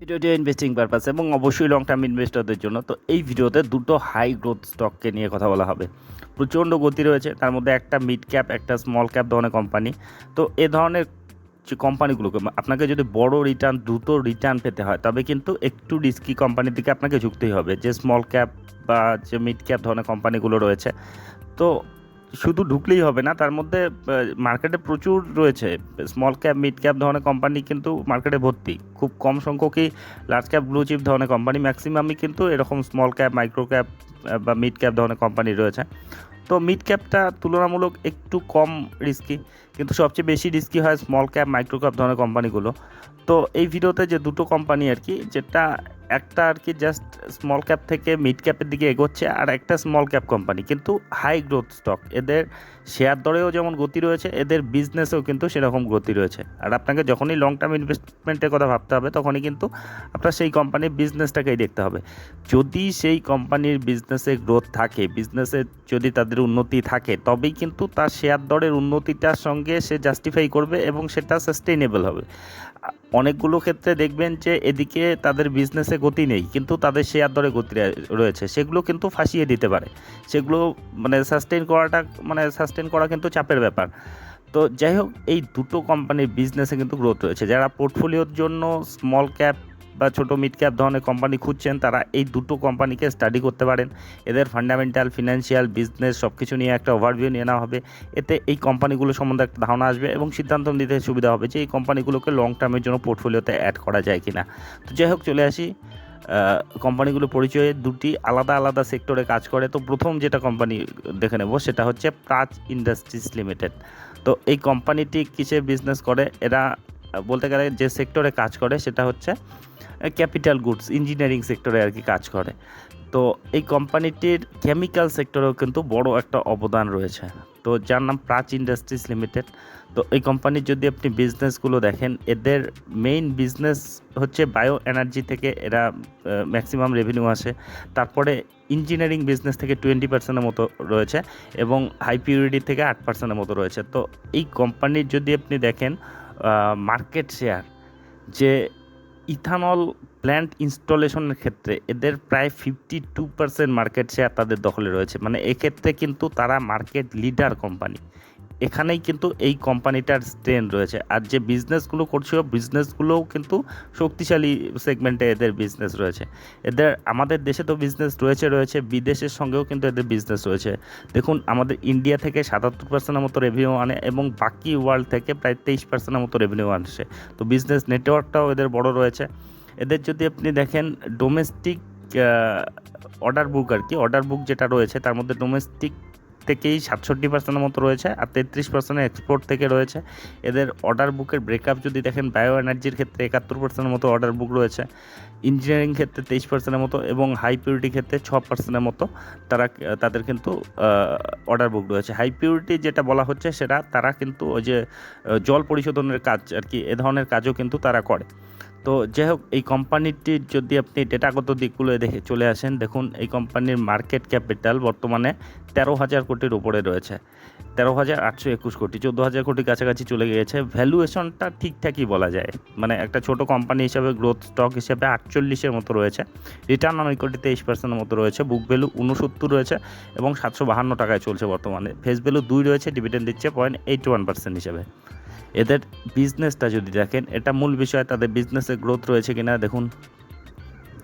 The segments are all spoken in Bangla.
ভিডিওটি ইনভেস্টিং পারপাস এবং অবশ্যই লং টার্ম ইনভেস্টরদের জন্য। তো এই ভিডিওতে দুটো হাই গ্রোথ স্টককে নিয়ে কথা বলা হবে। প্রচণ্ড গতি রয়েছে। তার মধ্যে একটা মিড ক্যাপ একটা স্মল ক্যাপ ধরনের কোম্পানি তো এ ধরনের যে কোম্পানিগুলোকে আপনাকে যদি বড় রিটার্ন দ্রুত রিটার্ন পেতে হয়, তবে কিন্তু একটু রিস্কি কোম্পানির দিকে আপনাকে ঝুঁকতেই হবে। যে স্মল ক্যাপ বা যে মিড ক্যাপ ধরনের কোম্পানিগুলো রয়েছে। তো শুধু ঢুকলেই হবে না, তার মধ্যে মার্কেটে প্রচুর রয়েছে। স্মল ক্যাপ মিড ক্যাপ ধরনের কোম্পানি কিন্তু মার্কেটে ভর্তি। খুব কম সংখ্যকই লার্জ ক্যাপ ব্লু চিপ ধরনের কোম্পানি ম্যাক্সিমামই কিন্তু এরকম স্মল ক্যাপ মাইক্রো ক্যাপ বা মিড ক্যাপ ধরনের কোম্পানি রয়েছে। তো মিড ক্যাপটা তুলনামূলক একটু কম রিস্কি কিন্তু সবচেয়ে বেশি রিস্কি হয় স্মল ক্যাপ মাইক্রো ক্যাপ ধরনের কোম্পানিগুলো। তো এই ভিডিওতে যে দুটো কোম্পানি আর কি, যেটা একটা আর কি জাস্ট স্মল ক্যাপ থেকে মিড ক্যাপের দিকে এগোচ্ছে আর একটা স্মল ক্যাপ কোম্পানি। কিন্তু হাই গ্রোথ স্টক এদের শেয়ার দরেও যেমন গতি রয়েছে, এদের বিজনেসেও কিন্তু সেরকম গতি রয়েছে। আর আপনাকে যখনই লং টার্ম ইনভেস্টমেন্টের কথা ভাবতে হবে, তখনই কিন্তু আপনার সেই কোম্পানির বিজনেসটাকেই দেখতে হবে। যদি সেই কোম্পানির বিজনেসে গ্রোথ থাকে বিজনেসে যদি তাদের উন্নতি থাকে, তবেই কিন্তু তার শেয়ার দরের উন্নতিটার সঙ্গে সে জাস্টিফাই করবে এবং সেটা সাস্টেইনেবল হবে। অনেকগুলো ক্ষেত্রে দেখবেন যে এদিকে তাদের বিজনেসে গতি নেই, কিন্তু তাদের শেয়ার দরে গতি রয়েছে। সেগুলো কিন্তু ফাঁসিয়ে দিতে পারে। সেগুলো মানে সাস্টেন করাটা মানে সাস্টেন করা কিন্তু চাপের ব্যাপার। তো যাই হোক, এই দুটো কোম্পানির বিজনেসে কিন্তু গ্রোথ রয়েছে। যারা পোর্টফোলিওর জন্য স্মল ক্যাপ বা ছোটো মিড ক্যাপ ধরনের কোম্পানি খুঁজছেন, তারা এই দুটো কোম্পানিকে স্টাডি করতে পারেন। এদের ফান্ডামেন্টাল ফিনান্সিয়াল বিজনেস সব কিছু নিয়ে একটা ওভারভিউ নিয়ে নেওয়া হবে। এতে এই কোম্পানিগুলো সম্বন্ধে একটা ধারণা আসবে এবং সিদ্ধান্ত নিতে সুবিধা হবে যে এই কোম্পানিগুলোকে লং টার্মের জন্য পোর্টফোলিওতে অ্যাড করা যায় কি না তো যাই হোক, চলে আসি কোম্পানিগুলো পরিচয়ে। দুটি আলাদা আলাদা সেক্টরে কাজ করে। তো প্রথম যেটা কোম্পানি দেখে নেব, সেটা হচ্ছে প্রাচ ইন্ডাস্ট্রিজ লিমিটেড তো এই কোম্পানিটি কিসে বিজনেস করে? এরা বলতে গেলে যে সেক্টরে কাজ করে, সেটা হচ্ছে ক্যাপিটাল গুডস, ইঞ্জিনিয়ারিং সেক্টরে আর কি কাজ করে। তো এই কোম্পানিটির কেমিক্যাল সেক্টরেও কিন্তু বড় একটা অবদান রয়েছে। তো যার নাম প্রাচ ইন্ডাস্ট্রিজ লিমিটেড। তো এই কোম্পানির যদি আপনি বিজনেসগুলো দেখেন, এদের মেইন বিজনেস হচ্ছে বায়ো এনার্জি থেকে এরা ম্যাক্সিমাম রেভিনিউ আসে। তারপরে ইঞ্জিনিয়ারিং বিজনেস থেকে টোয়েন্টি পার্সেন্টের মতো রয়েছে এবং হাই পিউরিটি থেকে আট পার্সেন্টের মতো রয়েছে। তো এই কোম্পানির যদি আপনি দেখেন মার্কেট শেয়ার, যে ইথানল প্ল্যান্ট ইনস্টলেশনের ক্ষেত্রে এদের প্রায় fifty two percent market share তাদের দখলে রয়েছে। মানে এক্ষেত্রে কিন্তু তারা মার্কেট লিডার কোম্পানি এখানেই কিন্তু এই কোম্পানিটার স্ট্রেন রয়েছে। আর যে বিজনেসগুলো করছিল বিজনেসগুলোও কিন্তু শক্তিশালী সেগমেন্টে এদের বিজনেস রয়েছে। এদের, আমাদের দেশে তো বিজনেস রয়েছে রয়েছে। বিদেশের সঙ্গেও কিন্তু এদের বিজনেস রয়েছে। দেখুন, আমাদের ইন্ডিয়া থেকে সাতাত্তর পার্সেন্টের মতো রেভিনিউ আনে এবং বাকি ওয়ার্ল্ড থেকে প্রায় তেইশ পার্সেন্টের মতো রেভিনিউ আনছে তো বিজনেস নেটওয়ার্কটাও এদের বড় রয়েছে। এদের যদি আপনি দেখেন ডোমেস্টিক অর্ডার বুক আর কি অর্ডার বুক যেটা রয়েছে, তার মধ্যে ডোমেস্টিক থেকেই সাতষট্টি পার্সেন্টের মতো রয়েছে আর তেত্রিশ পার্সেন্টের এক্সপোর্ট থেকে রয়েছে। এদের অর্ডার বুকের ব্রেকআপ যদি দেখেন বায়ো এনার্জির ক্ষেত্রে একাত্তর পার্সেন্টের মতো অর্ডার বুক রয়েছে ইঞ্জিনিয়ারিং ক্ষেত্রে তেইশ পার্সেন্টের মতো এবং হাই পিউরিটি ক্ষেত্রে ছ পার্সেন্টের মতো তারা, তাদের কিন্তু অর্ডার বুক রয়েছে। হাই পিউরিটি যেটা বলা হচ্ছে সেটা তারা কিন্তু ওই যে জল পরিশোধনের কাজ আর কি, এ ধরনের কাজও কিন্তু তারা করে। তো যাই হোক এই কোম্পানিটির যদি আপনি ডেটাগত দিকগুলো দেখে চলে আসেন, দেখুন এই কোম্পানির মার্কেট ক্যাপিটাল বর্তমানে তেরো হাজার কোটির উপরে রয়েছে। তেরো হাজার আটশো একুশ কোটি, চোদ্দ হাজার কোটি কাছাকাছি চলে গিয়েছে। ভ্যালুয়েশনটা ঠিকঠাকই বলা যায়। মানে একটা ছোট কোম্পানি হিসাবে গ্রোথ স্টক হিসাবে আটচল্লিশের মতো রয়েছে। রিটার্ন অন ইকুইটি তেইশ পার্সেন্টের মতো রয়েছে। বুক ভ্যালু উনসত্তর রয়েছে এবং সাতশো বাহান্ন টাকায় চলছে বর্তমানে। ফেস ভ্যালু দুই রয়েছে ডিভিডেন্ড দিচ্ছে পয়েন্ট এইট ওয়ান পার্সেন্ট হিসাবে। এদের বিজনেসটা যদি দেখেন এটা মূল বিষয় তাদের বিজনেসের গ্রোথ রয়েছে কিনা দেখুন।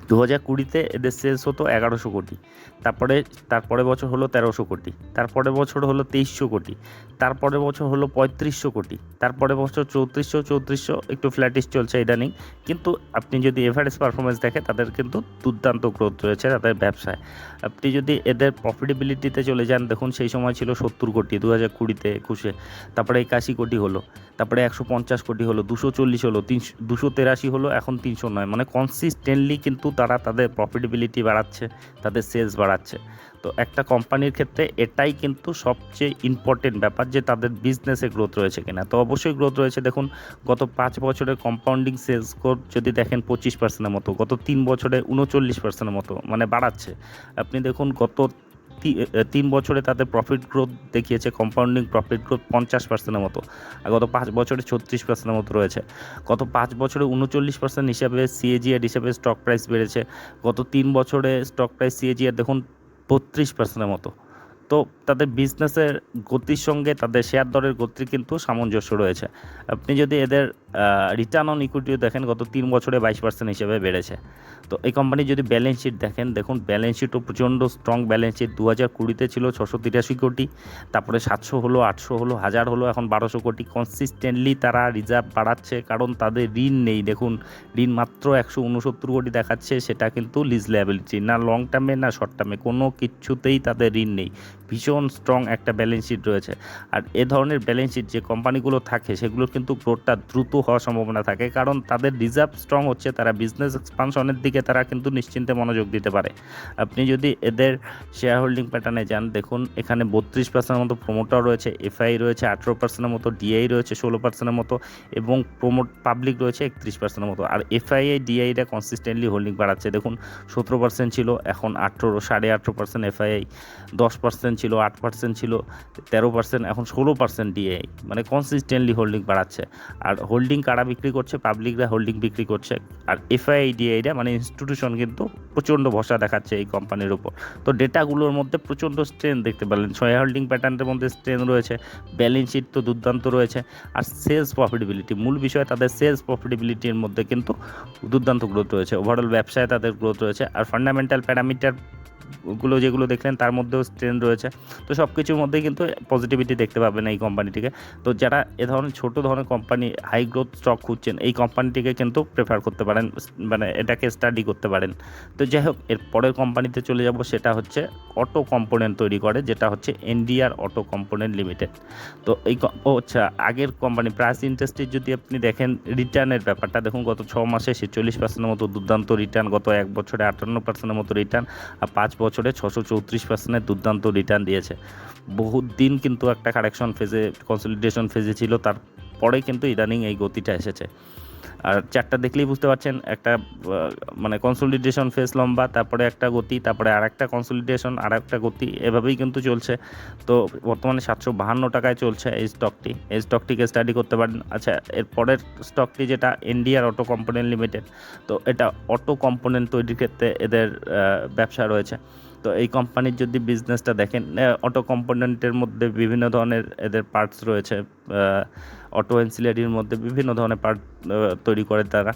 দু হাজার কুড়িতে এদের সেলস হতো এগারোশো কোটি। তারপরে তারপরে বছর হলো তেরোশো কোটি। তারপরে বছর হলো তেইশশো কোটি। তারপরে বছর হলো পঁয়ত্রিশশো কোটি। তারপরে বছর চৌত্রিশশো চৌত্রিশশো, একটু ফ্ল্যাটিস চলছে ইদানিং কিন্তু আপনি যদি এভারেজ পারফরমেন্স দেখে, তাদের কিন্তু দুর্দান্ত গ্রোথ রয়েছে তাদের ব্যবসায়। আপনি যদি এদের প্রফিটেবিলিটিতে চলে যান, দেখুন সেই সময় ছিল সত্তর কোটি দু হাজার কুড়িতে একুশে। তারপরে একাশি কোটি হলো। তারপরে একশো পঞ্চাশ কোটি হলো। দুশো চল্লিশ হলো। তিনশো, দুশো তেরাশি হলো। এখন তিনশো নয়। মানে কনসিস্টেন্টলি কিন্তু তারা তাদের প্রফিটেবিলিটি বাড়াচ্ছে, তাদের সেলস বাড়াচ্ছে। তো একটা কোম্পানির ক্ষেত্রে এটাই কিন্তু সবচেয়ে ইম্পর্টেন্ট ব্যাপার যে তাদের বিজনেসে গ্রোথ রয়েছে কিনা। তো অবশ্যই গ্রোথ রয়েছে। দেখুন, গত পাঁচ বছরের কম্পাউন্ডিং সেলস গ্রোথ যদি দেখেন পঁচিশ পার্সেন্টের মতো, গত তিন বছরে উনচল্লিশ পার্সেন্টের মতো মানে বাড়াচ্ছে। আপনি দেখুন, গত তিন বছরে তাদের প্রফিট গ্রোথ দেখিয়েছে কম্পাউন্ডিং প্রফিট গ্রোথ পঞ্চাশ পার্সেন্টের মতো। আর গত পাঁচ বছরে ছত্রিশ পার্সেন্টের মতো রয়েছে। গত পাঁচ বছরে উনচল্লিশ পার্সেন্ট হিসাবে সিএজিআর হিসাবে স্টক প্রাইস বেড়েছে। গত তিন বছরে স্টক প্রাইস সিএজিআর দেখুন, বত্রিশ পার্সেন্টের মতো। তো তাদের বিজনেসের গতির সঙ্গে তাদের শেয়ার দরের গতির কিন্তু সামঞ্জস্য রয়েছে। আপনি যদি এদের রিটার্ন অন ইকুইটিও দেখেন, গত তিন বছরে বাইশ পার্সেন্ট হিসেবে বেড়েছে। তো এই কোম্পানির যদি ব্যালেন্স শিট দেখেন, দেখুন ব্যালেন্স শিটও প্রচণ্ড স্ট্রং ব্যালেন্স শিট দু হাজার কুড়িতে ছিল ছশো তিরাশি কোটি, তারপরে সাতশো হলো, আটশো হলো, হাজার হলো, এখন বারোশো কোটি। কনসিস্টেন্টলি তারা রিজার্ভ বাড়াচ্ছে, কারণ তাদের ঋণ নেই। দেখুন, ঋণ মাত্র একশো উনসত্তর কোটি দেখাচ্ছে, সেটা কিন্তু লিজ লায়াবিলিটি না লং টার্মে না শর্ট টার্মে কোনো কিছুতেই তাদের ঋণ নেই। ভীষণ স্ট্রং একটা ব্যালেন্স শিট রয়েছে। আর এ ধরনের ব্যালেন্স শিট যে কোম্পানিগুলো থাকে, সেগুলোর কিন্তু গ্রোথটা দ্রুত হওয়ার সম্ভাবনা থাকে। কারণ তাদের রিজার্ভ স্ট্রং হচ্ছে, তারা বিজনেস এক্সপানশনের দিকে তারা কিন্তু নিশ্চিন্তে মনোযোগ দিতে পারে। আপনি যদি এদের শেয়ার হোল্ডিং প্যাটার্নে যান, দেখুন, এখানে বত্রিশ পার্সেন্টের মতো প্রমোটার রয়েছে এফআই রয়েছে, আঠেরো পার্সেন্টের মতো ডিআই রয়েছে, ষোলো পার্সেন্টের মতো, এবং প্রমোট পাবলিক রয়েছে, একত্রিশ পার্সেন্টের মতো। আর এফআইআই ডিআইটা কনসিস্টেন্টলি হোল্ডিং বাড়াচ্ছে। দেখুন, সতেরো পার্সেন্ট ছিল, এখন আঠেরো, সাড়ে আঠেরো পার্সেন্ট এফআইআই দশ পার্সেন্ট ছিল, আট পার্সেন্ট ছিল, তেরো পার্সেন্ট এখন ষোলো পার্সেন্ট ডিআই মানে কনসিস্টেন্টলি হোল্ডিং বাড়াচ্ছে। আর হোল্ডিং কারা বিক্রি করছে? পাবলিকরা হোল্ডিং বিক্রি করছে। আর এফআইআই ডিআইটা মানে ইনস্টিটিউশন কিন্তু প্রচণ্ড ভরসা দেখাচ্ছে এই কোম্পানির উপর। তো ডেটাগুলোর মধ্যে প্রচণ্ড স্ট্রেন দেখতে পেলেন শেয়ার হোল্ডিং প্যাটার্নের মধ্যে স্ট্রেন রয়েছে। ব্যালেন্স শিট তো দুর্দান্ত রয়েছে। আর সেলস প্রফিটেবিলিটি মূল বিষয় তাদের সেলস প্রফিটেবিলিটির মধ্যে কিন্তু দুর্দান্ত গ্রোথ রয়েছে। ওভারঅল ব্যবসায় তাদের গ্রোথ রয়েছে। আর ফান্ডামেন্টাল প্যারামিটার গুলো যেগুলো দেখলেন তার মধ্যেও স্ট্রেন রয়েছে। তো সব কিছুর মধ্যেই কিন্তু পজিটিভিটি দেখতে পাবেন এই কোম্পানিটিকে তো যারা এ ধরনের ছোটো ধরনের কোম্পানি হাই গ্রোথ স্টক খুঁজছেন, এই কোম্পানিটিকে কিন্তু প্রেফার করতে পারেন মানে এটাকে স্টাডি করতে পারেন। তো যাই হোক, এর পরের কোম্পানিতে চলে যাব, সেটা হচ্ছে অটো কম্পোনেন্ট তৈরি করে, যেটা হচ্ছে এনডিআর অটো কম্পোনেন্ট লিমিটেড তো এই ও আচ্ছা আগের কোম্পানি প্রাইস ইন্ডাস্ট্রির যদি আপনি দেখেন রিটার্নের ব্যাপারটা, দেখুন গত ছ মাসে ছেচল্লিশ পার্সেন্টের মতো দুর্দান্ত রিটার্ন গত এক বছরে আটান্ন পার্সেন্টের মতো রিটার্ন আর পাঁচ বছরে ছশো চৌত্রিশ পার্সেন্টের দুর্দান্ত রিটার্ন দিয়েছে। বহুত দিন কিন্তু একটা কারেকশন ফেজে কনসলিডেশন ফেজে ছিল, তারপরে কিন্তু ইদানিং এই গতিটা এসেছে। আর চারটা দেখলেই বুঝতে পারছেন, একটা মানে কনসলিডেশন ফেস লম্বা, তারপরে একটা গতি, তারপরে আর একটা কনসলিডেশন আর একটা গতি, এভাবেই কিন্তু চলছে। তো বর্তমানে সাতশো বাহান্ন টাকায় চলছে এই স্টকটি এই স্টকটিকে স্টাডি করতে পারেন। আচ্ছা এর পরের স্টকটি যেটা ইন্ডিয়ার অটো কম্পোনেন্ট লিমিটেড তো এটা অটো কম্পোনেন্ট তৈরির ক্ষেত্রে এদের ব্যবসা রয়েছে। তো এই কোম্পানির যদি বিজনেসটা দেখেন অটো কম্পোনেন্টের মধ্যে বিভিন্ন ধরনের এদের পার্টস রয়েছে অটো এনসিলারির মধ্যে বিভিন্ন ধরনের পার্ট তৈরি করে তারা।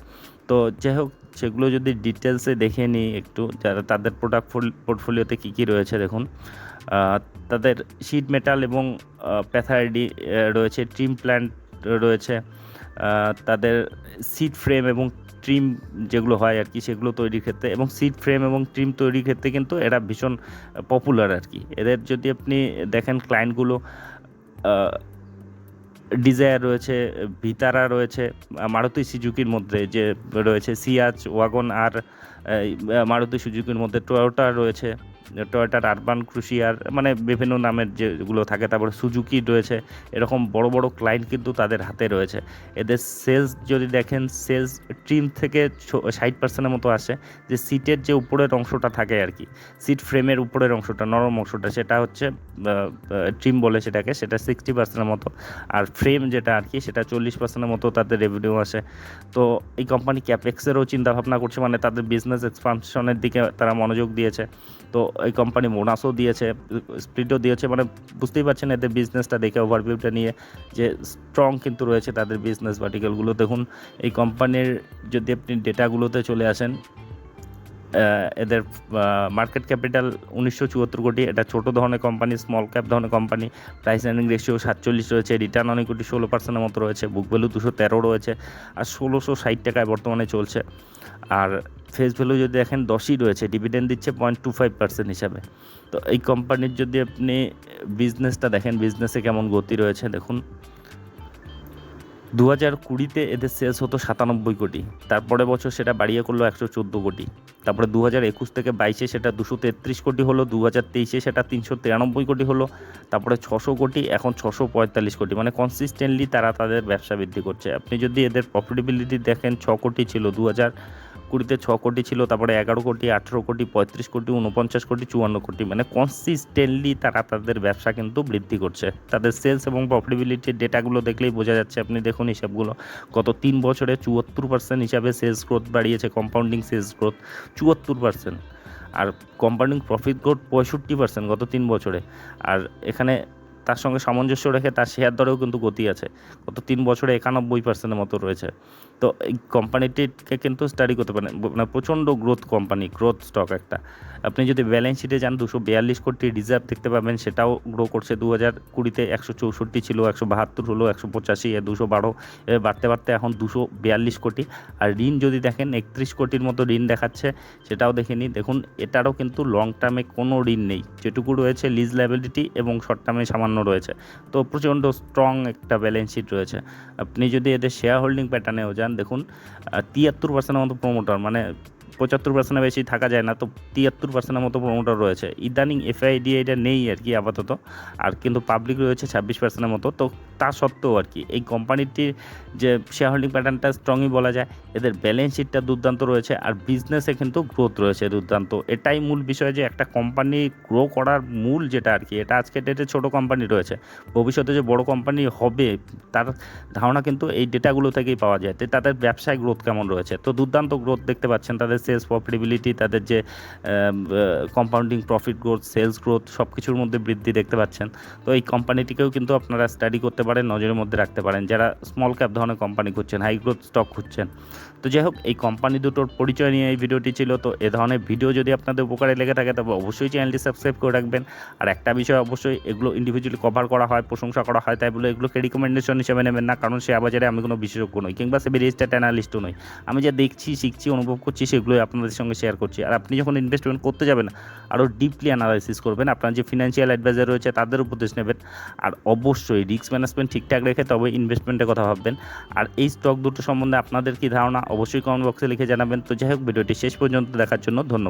তো যাই হোক, সেগুলো যদি ডিটেলসে দেখে নিই একটু, যারা তাদের প্রোডাক্ট পোর্টফোলিওতে কী কী রয়েছে দেখুন। তাদের শিট মেটাল এবং প্যাথাইডি রয়েছে ট্রিম প্ল্যান্ট রয়েছে। তাদের সিট ফ্রেম এবং ট্রিম যেগুলো হয় আর কি, সেগুলো তৈরির ক্ষেত্রে এবং সিট ফ্রেম এবং ট্রিম তৈরির ক্ষেত্রে কিন্তু এরা ভীষণ পপুলার আর কি। এদের যদি আপনি দেখেন ক্লায়েন্টগুলো ডিজায়ার রয়েছে ভিতারা রয়েছে মারুতি সুজুকির মধ্যে যে রয়েছে সিয়াজ ওয়াগন আর মারুতি সুজুকির মধ্যে টয়োটা রয়েছে। টয়োটার আরবান ক্রুশিয়ার মানে বিভিন্ন নামের যেগুলো থাকে, তারপরে সুজুকি রয়েছে। এরকম বড় বড় ক্লায়েন্ট কিন্তু তাদের হাতে রয়েছে। এদের সেলস যদি দেখেন সেলস ট্রিম থেকে ষাট পার্সেন্টের মতো আসে। যে সিটের যে উপরের অংশটা থাকে আর কি সিট ফ্রেমের উপরের অংশটা, নরম অংশটা, সেটা হচ্ছে ট্রিম বলে সেটাকে, সেটা সিক্সটি পার্সেন্টের মতো। আর ফ্রেম যেটা আর কি, সেটা চল্লিশ পার্সেন্টের মতো তাদের রেভিনিউ আসে। তো এই কোম্পানি ক্যাপেক্সেরও চিন্তা ভাবনা করছে মানে তাদের বিজনেস এক্সপানশনের দিকে তারা মনোযোগ দিয়েছে। তো এই কোম্পানি বোনাসও দিয়েছে স্প্লিটও দিয়েছে মানে বুঝতেই পারছেন এদের বিজনেসটা দেখে ওভারভিউটা নিয়ে যে স্ট্রং কিন্তু রয়েছে তাদের বিজনেস ভার্টিক্যালগুলো দেখুন, এই কোম্পানির যদি আপনি ডেটাগুলোতে চলে আসেন এদের মার্কেট ক্যাপিটাল উনিশশো চুয়াত্তর কোটি। এটা ছোট ধরনের কোম্পানি স্মল ক্যাপ ধরনের কোম্পানি প্রাইস আর্নিং রেশিও সাতচল্লিশ রয়েছে। রিটার্ন অনেক কোটি ষোলো পার্সেন্টের মতো রয়েছে। বুক ভ্যালু দুশো তেরো রয়েছে। আর ষোলোশো ষাট টাকায় বর্তমানে চলছে। আর ফেস ভ্যালু যদি দেখেন, দশই রয়েছে। ডিভিডেন্ড দিচ্ছে পয়েন্ট টু ফাইভ পার্সেন্ট হিসাবে। তো এই কোম্পানির যদি আপনি বিজনেসটা দেখেন বিজনেসে কেমন গতি রয়েছে, দেখুন। দু হাজার কুড়িতে এদের সেলস হতো সাতানব্বই কোটি। তারপরে বছর সেটা বাড়িয়ে করল একশো চোদ্দ কোটি। তারপরে দু হাজার একুশ থেকে বাইশে সেটা দুশো তেত্রিশ কোটি হলো দু হাজার তেইশে সেটা তিনশো তিরানব্বই কোটি হলো, তারপরে ছশো কোটি, এখন ছশো পঁয়তাল্লিশ কোটি। মানে কনসিস্টেন্টলি তারা তাদের ব্যবসা বৃদ্ধি করছে। আপনি যদি এদের প্রফিটেবিলিটি দেখেন, ছ কোটি ছিল দু হাজার কুড়িতে ছ কোটি ছিল, তারপরে এগারো কোটি, আঠেরো কোটি, পঁয়ত্রিশ কোটি উনপঞ্চাশ কোটি, চুয়ান্ন কোটি। মানে কনসিস্টেন্টলি তারা তাদের ব্যবসা কিন্তু বৃদ্ধি করছে। তাদের সেলস এবং প্রফিটেবিলিটির ডেটাগুলো দেখলেই বোঝা যাচ্ছে, আপনি দেখুন হিসাবগুলো। গত তিন বছরে চুয়াত্তর পার্সেন্ট হিসাবে সেলস গ্রোথ বাড়িয়েছে কম্পাউন্ডিং সেলস গ্রোথ চুয়াত্তর পার্সেন্ট আর কম্পাউন্ডিং প্রফিট গ্রোথ পঁয়ষট্টি পার্সেন্ট গত তিন বছরে। আর এখানে তার সঙ্গে সামঞ্জস্য রেখে তার শেয়ার দরেও কিন্তু গতি আছে। গত তিন বছরে একানব্বই পার্সেন্টের মতো রয়েছে। তো এই কোম্পানিটিকে কিন্তু স্টাডি করতে পারেন। মানে প্রচণ্ড গ্রোথ কোম্পানি গ্রোথ স্টক একটা। আপনি যদি ব্যালেন্স শিটে যান, দুশো বিয়াল্লিশ কোটি রিজার্ভ দেখতে পাবেন, সেটাও গ্রো করছে। দু হাজার কুড়িতে একশো চৌষট্টি ছিল, একশো বাহাত্তর হলো, একশো পঁচাশি দুশো বারো। এবার বাড়তে বাড়তে এখন দুশো বিয়াল্লিশ কোটি। আর ঋণ যদি দেখেন, একত্রিশ কোটির মতো ঋণ দেখাচ্ছে, সেটাও দেখে নিন। দেখুন, এটারও কিন্তু লং টার্মে কোনো ঋণ নেই। যেটুকু রয়েছে লিজ লাইবিলিটি এবং শর্ট টার্মে সামান্য রয়েছে। তো প্রচণ্ড স্ট্রং একটা ব্যালেন্স শিট রয়েছে। আপনি যদি এদের শেয়ার হোল্ডিং প্যাটার্নেও যান, দেখুন তিয়াত্তর পার্সেন্টের মতো প্রমোটার মানে পঁচাত্তর পার্সেন্টের বেশি থাকা যায় না, তো তিয়াত্তর পার্সেন্টের মতো প্রমোটার রয়েছে। ইদানিং এফআইডি এটা নেই আর কি আপাতত, আর কিন্তু পাবলিক রয়েছে ছাব্বিশ পার্সেন্টের মতো, তো তা সত্ত্বেও আর কি, এই কোম্পানিটির যে শেয়ার হোল্ডিং প্যাটার্নটা স্ট্রংই বলা যায়, এদের ব্যালেন্স শিটটা দুর্দান্ত রয়েছে, আর বিজনেসে কিন্তু গ্রোথ রয়েছে দুর্দান্ত। এটাই মূল বিষয় যে একটা কোম্পানি গ্রো করার মূল যেটা আর কি, এটা আজকে ডেটে ছোটো কোম্পানি রয়েছে, ভবিষ্যতে যে বড় কোম্পানি হবে, তার ধারণা কিন্তু এই ডেটাগুলো থেকেই পাওয়া যায় তাদের ব্যবসায় গ্রোথ কেমন রয়েছে, তো দুর্দান্ত গ্রোথ দেখতে পাচ্ছেন তাদের সেলস প্রফিটেবিলিটি তাদের যে compounding profit growth sales growth সব কিছুর মধ্যে বৃদ্ধি দেখতে পাচ্ছেন। তো এই কোম্পানিটিকেও কিন্তু আপনারা স্টাডি করতে পারেন, নজরের মধ্যে রাখতে পারেন। যারা স্মল ক্যাপ ধরনের কোম্পানি খুঁজছেন হাই গ্রোথ স্টক খুঁজছেন। তো যাই হোক, এই কোম্পানি দুটোর পরিচয় নিয়ে এই ভিডিওটি ছিল। তো এ ধরনের ভিডিও যদি আপনাদের উপকারে লেগে থাকে, তবে অবশ্যই চ্যানেলটি সাবস্ক্রাইব করে রাখবেন। আর একটা বিষয় অবশ্যই, এগুলো ইন্ডিভিজুয়ালি কভার করা হয়, প্রশংসা করা হয়, তাই বলে এগুলোকে রিকমেন্ডেশন হিসেবে নেবেন না। কারণ শেয়ার বাজারে আমি কোনো বিশেষজ্ঞ নই, কিংবা সেবি রেজিস্টার্ড অ্যানালিস্টও নই। আমি যা দেখছি, শিখছি, অনুভব করছি সেগুলোই আপনাদের সঙ্গে শেয়ার করছি। আর আপনি যখন ইনভেস্টমেন্ট করতে যাবেন আরও ডিপলি অ্যানালাইসিস করবেন, আপনার যে ফিনান্সিয়াল অ্যাডভাইজার রয়েছে তাদের উপদেশ নেবেন। আর অবশ্যই রিস্ক ম্যানেজমেন্ট ঠিকঠাক রেখে তবে ইনভেস্টমেন্টের কথা ভাববেন। আর এই স্টক দুটো সম্বন্ধে আপনাদের কি ধারণা, অবশ্যই কমেন্ট বক্সে লিখে জানাবেন। তো যাই হোক, ভিডিওটি শেষ পর্যন্ত দেখার জন্য ধন্যবাদ।